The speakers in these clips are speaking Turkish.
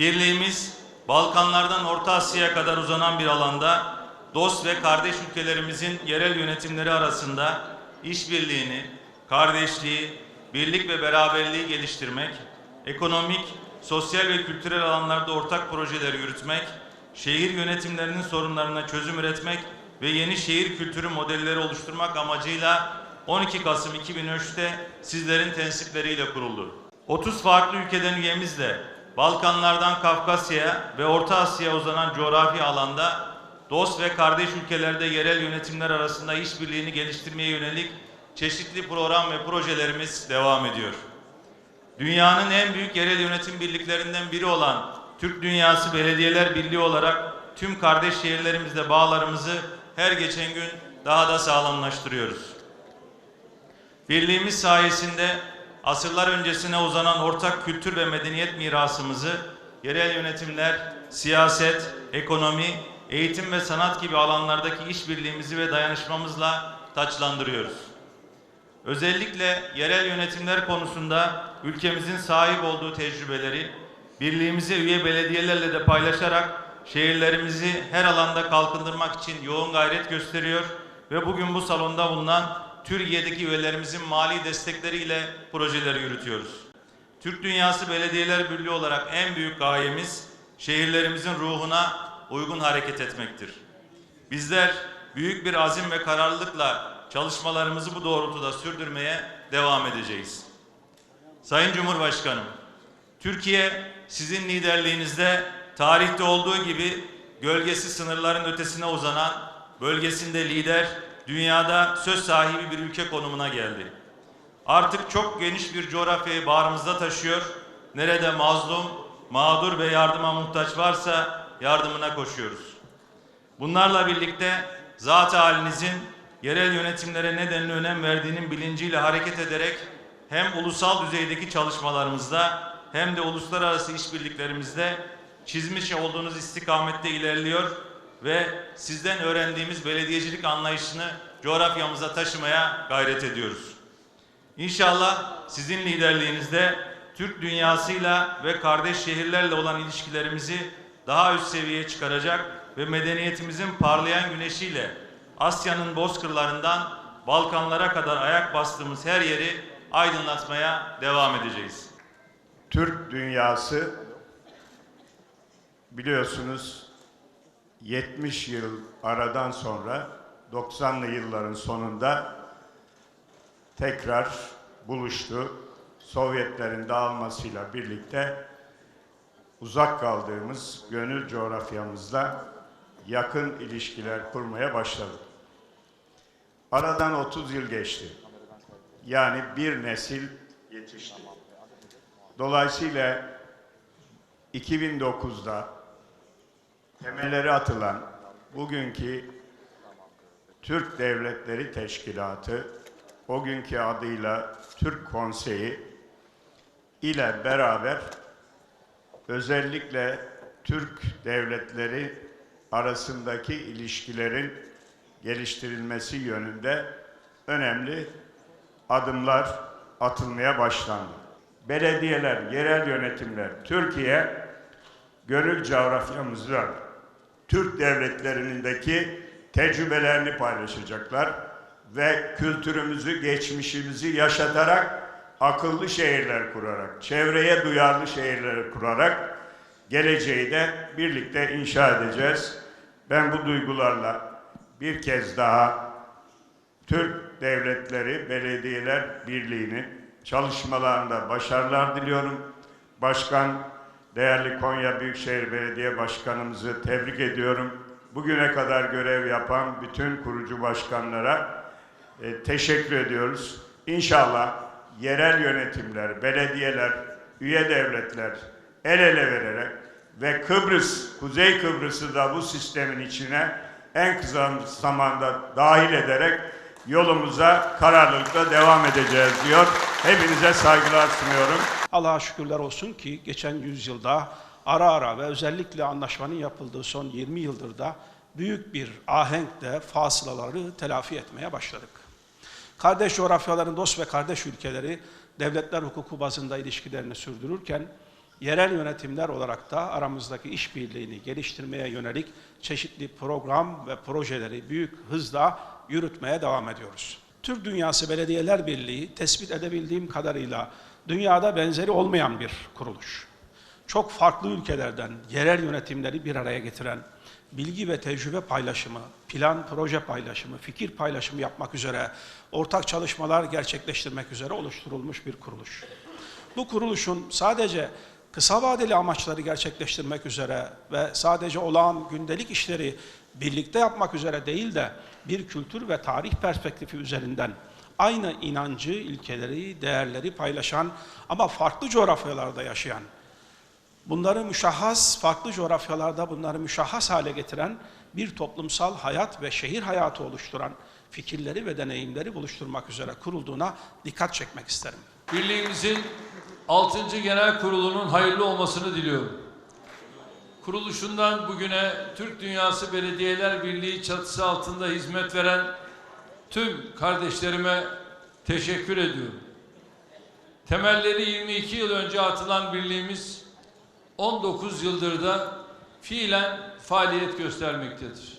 Birliğimiz Balkanlardan Orta Asya'ya kadar uzanan bir alanda dost ve kardeş ülkelerimizin yerel yönetimleri arasında işbirliğini, kardeşliği, birlik ve beraberliği geliştirmek, ekonomik, sosyal ve kültürel alanlarda ortak projeler yürütmek, şehir yönetimlerinin sorunlarına çözüm üretmek ve yeni şehir kültürü modelleri oluşturmak amacıyla 12 Kasım 2003'te sizlerin tensipleriyle kuruldu. 30 farklı ülkeden üyemizle Balkanlardan Kafkasya'ya ve Orta Asya'ya uzanan coğrafi alanda dost ve kardeş ülkelerde yerel yönetimler arasında işbirliğini geliştirmeye yönelik çeşitli program ve projelerimiz devam ediyor. Dünyanın en büyük yerel yönetim birliklerinden biri olan Türk Dünyası Belediyeler Birliği olarak tüm kardeş şehirlerimizle bağlarımızı her geçen gün daha da sağlamlaştırıyoruz. Birliğimiz sayesinde asırlar öncesine uzanan ortak kültür ve medeniyet mirasımızı yerel yönetimler, siyaset, ekonomi, eğitim ve sanat gibi alanlardaki işbirliğimizi ve dayanışmamızla taçlandırıyoruz. Özellikle yerel yönetimler konusunda ülkemizin sahip olduğu tecrübeleri birliğimize üye belediyelerle de paylaşarak şehirlerimizi her alanda kalkındırmak için yoğun gayret gösteriyor ve bugün bu salonda bulunan Türkiye'deki üyelerimizin mali destekleriyle projeleri yürütüyoruz. Türk Dünyası Belediyeler Birliği olarak en büyük gayemiz şehirlerimizin ruhuna uygun hareket etmektir. Bizler büyük bir azim ve kararlılıkla çalışmalarımızı bu doğrultuda sürdürmeye devam edeceğiz. Sayın Cumhurbaşkanım, Türkiye sizin liderliğinizde tarihte olduğu gibi gölgesi sınırların ötesine uzanan bölgesinde lider, dünyada söz sahibi bir ülke konumuna geldi. Artık çok geniş bir coğrafyayı bağrımızda taşıyor. Nerede mazlum, mağdur ve yardıma muhtaç varsa yardımına koşuyoruz. Bunlarla birlikte zat halinizin yerel yönetimlere nedenli önem verdiğinin bilinciyle hareket ederek hem ulusal düzeydeki çalışmalarımızda hem de uluslararası işbirliklerimizde çizmiş olduğunuz istikamette ilerliyor ve sizden öğrendiğimiz belediyecilik anlayışını coğrafyamıza taşımaya gayret ediyoruz. İnşallah sizin liderliğinizde Türk dünyasıyla ve kardeş şehirlerle olan ilişkilerimizi daha üst seviyeye çıkaracak ve medeniyetimizin parlayan güneşiyle Asya'nın bozkırlarından Balkanlara kadar ayak bastığımız her yeri aydınlatmaya devam edeceğiz. Türk dünyası biliyorsunuz 70 yıl aradan sonra 90'lı yılların sonunda tekrar buluştu. Sovyetlerin dağılmasıyla birlikte uzak kaldığımız gönül coğrafyamızla yakın ilişkiler kurmaya başladık. Aradan 30 yıl geçti. Yani bir nesil yetişti. Dolayısıyla 2009'da temelleri atılan bugünkü Türk Devletleri Teşkilatı, o günkü adıyla Türk Konseyi ile beraber özellikle Türk devletleri arasındaki ilişkilerin geliştirilmesi yönünde önemli adımlar atılmaya başlandı. Belediyeler, yerel yönetimler, Türkiye gönül coğrafyamızda Türk devletlerindeki tecrübelerini paylaşacaklar ve kültürümüzü, geçmişimizi yaşatarak akıllı şehirler kurarak, çevreye duyarlı şehirler kurarak geleceği de birlikte inşa edeceğiz. Ben bu duygularla bir kez daha Türk Devletleri Belediyeler Birliği'nin çalışmalarında başarılar diliyorum. Başkan, değerli Konya Büyükşehir Belediye Başkanımızı tebrik ediyorum. Bugüne kadar görev yapan bütün kurucu başkanlara e, teşekkür ediyoruz. İnşallah yerel yönetimler, belediyeler, üye devletler el ele vererek ve Kıbrıs, Kuzey Kıbrıs'ı da bu sistemin içine en kısa zamanda dahil ederek yolumuza kararlılıkla devam edeceğiz diyor. Hepinize saygılar sunuyorum. Allah'a şükürler olsun ki geçen yüzyılda ara ara ve özellikle anlaşmanın yapıldığı son 20 yıldır da büyük bir ahenkle fasılaları telafi etmeye başladık. Kardeş coğrafyaların dost ve kardeş ülkeleri devletler hukuku bazında ilişkilerini sürdürürken yerel yönetimler olarak da aramızdaki işbirliğini geliştirmeye yönelik çeşitli program ve projeleri büyük hızla yürütmeye devam ediyoruz. Türk Dünyası Belediyeler Birliği tespit edebildiğim kadarıyla dünyada benzeri olmayan bir kuruluş. Çok farklı ülkelerden yerel yönetimleri bir araya getiren, bilgi ve tecrübe paylaşımı, plan, proje paylaşımı, fikir paylaşımı yapmak üzere ortak çalışmalar gerçekleştirmek üzere oluşturulmuş bir kuruluş. Bu kuruluşun sadece kısa vadeli amaçları gerçekleştirmek üzere ve sadece olağan gündelik işleri birlikte yapmak üzere değil de bir kültür ve tarih perspektifi üzerinden aynı inancı, ilkeleri, değerleri paylaşan ama farklı coğrafyalarda yaşayan, bunları müşahhas, farklı coğrafyalarda bunları müşahhas hale getiren bir toplumsal hayat ve şehir hayatı oluşturan fikirleri ve deneyimleri buluşturmak üzere kurulduğuna dikkat çekmek isterim. Birliğimizin 6. Genel Kurulu'nun hayırlı olmasını diliyorum. Kuruluşundan bugüne Türk Dünyası Belediyeler Birliği çatısı altında hizmet veren tüm kardeşlerime teşekkür ediyorum. Temelleri 22 yıl önce atılan birliğimiz 19 yıldır da fiilen faaliyet göstermektedir.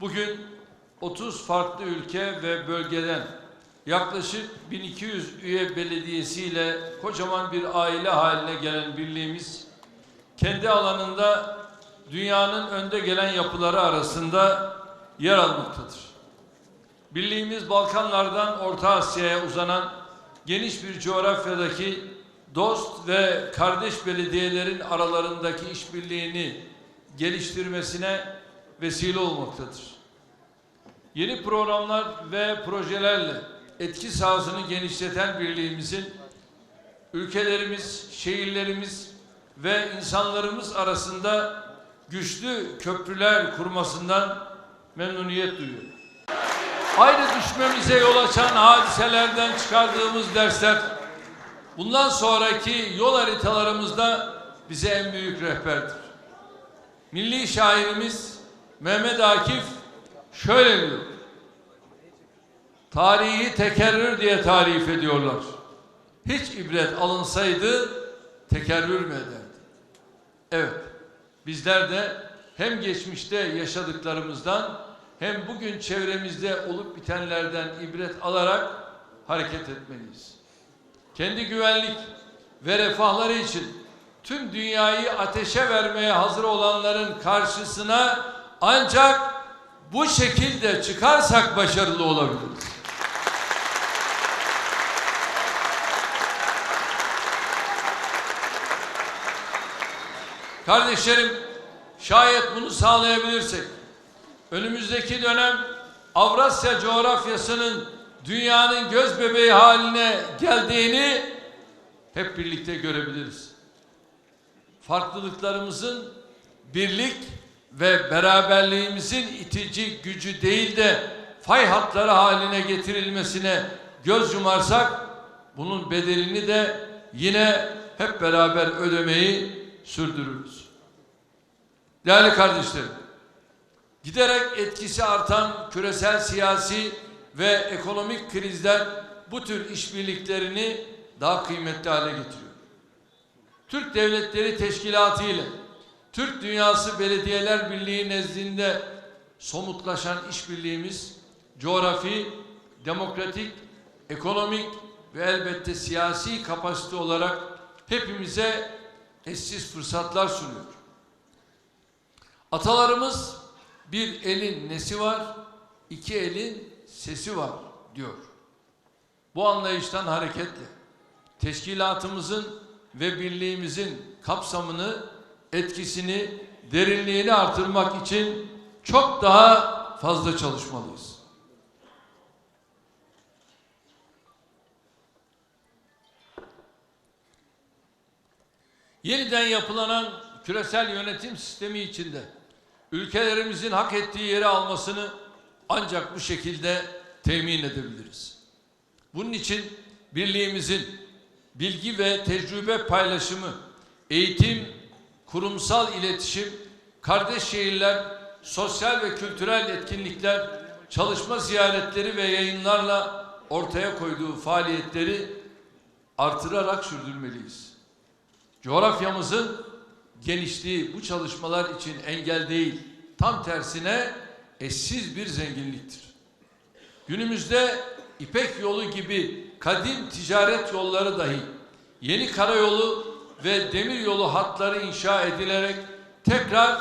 Bugün 30 farklı ülke ve bölgeden yaklaşık 1200 üye belediyesiyle kocaman bir aile haline gelen birliğimiz kendi alanında dünyanın önde gelen yapıları arasında yer almaktadır. Birliğimiz Balkanlardan Orta Asya'ya uzanan geniş bir coğrafyadaki dost ve kardeş belediyelerin aralarındaki işbirliğini geliştirmesine vesile olmaktadır. Yeni programlar ve projelerle etki sahasını genişleten birliğimizin ülkelerimiz, şehirlerimiz ve insanlarımız arasında güçlü köprüler kurmasından memnuniyet duyuyorum. Ayrı düşmemize yol açan hadiselerden çıkardığımız dersler bundan sonraki yol haritalarımızda bize en büyük rehberdir. Milli şairimiz Mehmet Akif şöyle diyor. Tarihi tekerrür diye tarif ediyorlar. Hiç ibret alınsaydı tekerrür mü ederdi? Evet, bizler de hem geçmişte yaşadıklarımızdan hem bugün çevremizde olup bitenlerden ibret alarak hareket etmeliyiz. Kendi güvenlik ve refahları için tüm dünyayı ateşe vermeye hazır olanların karşısına ancak bu şekilde çıkarsak başarılı olabiliriz. Kardeşlerim, şayet bunu sağlayabilirsek, önümüzdeki dönem Avrasya coğrafyasının dünyanın göz bebeği haline geldiğini hep birlikte görebiliriz. Farklılıklarımızın birlik ve beraberliğimizin itici gücü değil de fay hatları haline getirilmesine göz yumarsak bunun bedelini de yine hep beraber ödemeyi sürdürürüz. Değerli kardeşlerim, giderek etkisi artan küresel siyasi ve ekonomik krizler bu tür işbirliklerini daha kıymetli hale getiriyor. Türk Devletleri Teşkilatı ile Türk Dünyası Belediyeler Birliği nezdinde somutlaşan işbirliğimiz coğrafi, demokratik, ekonomik ve elbette siyasi kapasite olarak hepimize eşsiz fırsatlar sunuyor. Atalarımız bir elin nesi var, iki elin sesi var diyor. Bu anlayıştan hareketle teşkilatımızın ve birliğimizin kapsamını, etkisini, derinliğini artırmak için çok daha fazla çalışmalıyız. Yeniden yapılanan küresel yönetim sistemi içinde ülkelerimizin hak ettiği yeri almasını ancak bu şekilde temin edebiliriz. Bunun için birliğimizin bilgi ve tecrübe paylaşımı, eğitim, kurumsal iletişim, kardeş şehirler, sosyal ve kültürel etkinlikler, çalışma ziyaretleri ve yayınlarla ortaya koyduğu faaliyetleri artırarak sürdürmeliyiz. Coğrafyamızın genişliği bu çalışmalar için engel değil, tam tersine eşsiz bir zenginliktir. Günümüzde İpek yolu gibi kadim ticaret yolları dahi yeni karayolu ve demir yolu hatları inşa edilerek tekrar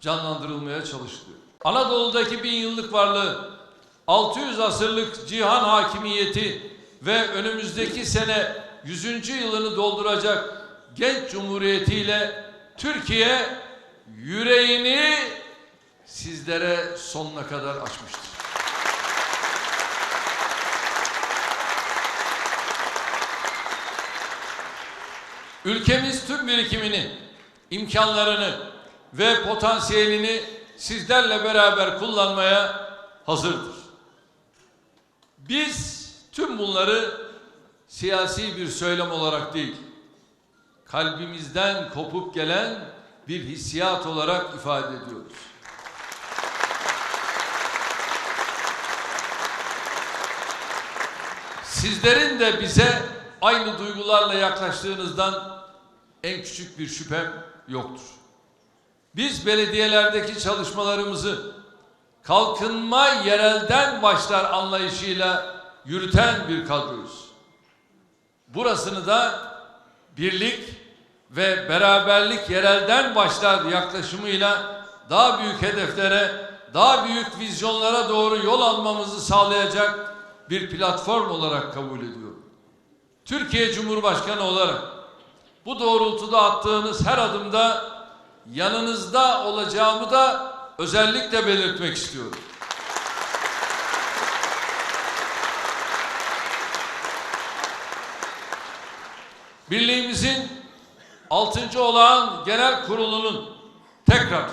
canlandırılmaya çalışılıyor. Anadolu'daki bin yıllık varlığı, 600 asırlık cihan hakimiyeti ve önümüzdeki sene 100. yılını dolduracak genç cumhuriyetiyle Türkiye yüreğini sizlere sonuna kadar açmıştır. Ülkemiz tüm birikimini, imkanlarını ve potansiyelini sizlerle beraber kullanmaya hazırdır. Biz tüm bunları siyasi bir söylem olarak değil, kalbimizden kopup gelen bir hissiyat olarak ifade ediyoruz. Sizlerin de bize aynı duygularla yaklaştığınızdan en küçük bir şüphem yoktur. Biz belediyelerdeki çalışmalarımızı kalkınma yerelden başlar anlayışıyla yürüten bir kadroyuz. Burasını da birlik ve beraberlik yerelden başlar yaklaşımıyla daha büyük hedeflere, daha büyük vizyonlara doğru yol almamızı sağlayacak bir platform olarak kabul ediyorum. Türkiye Cumhurbaşkanı olarak bu doğrultuda attığınız her adımda yanınızda olacağımı da özellikle belirtmek istiyorum. Birliğimizin 6. olağan genel kurulunun tekrar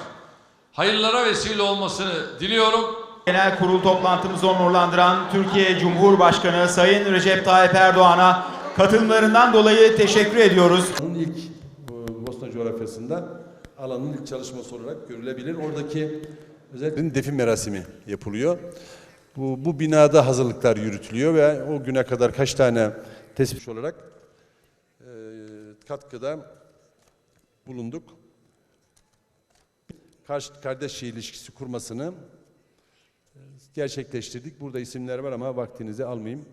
hayırlara vesile olmasını diliyorum. Genel kurul toplantımızı onurlandıran Türkiye Cumhurbaşkanı Sayın Recep Tayyip Erdoğan'a katılımlarından dolayı teşekkür ediyoruz. Alanın ilk Bosna coğrafyasında alanın ilk çalışması olarak görülebilir. Oradaki özellikle defin merasimi yapılıyor. Bu, bu binada hazırlıklar yürütülüyor ve o güne kadar kaç tane tespit olarak e, katkıda bulunduk. Karşı, kardeş ilişkisi kurmasını gerçekleştirdik. Burada isimler var ama vaktinizi almayayım.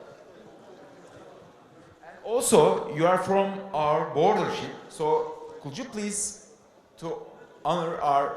Also, you are from our bordership, so could you please to honor our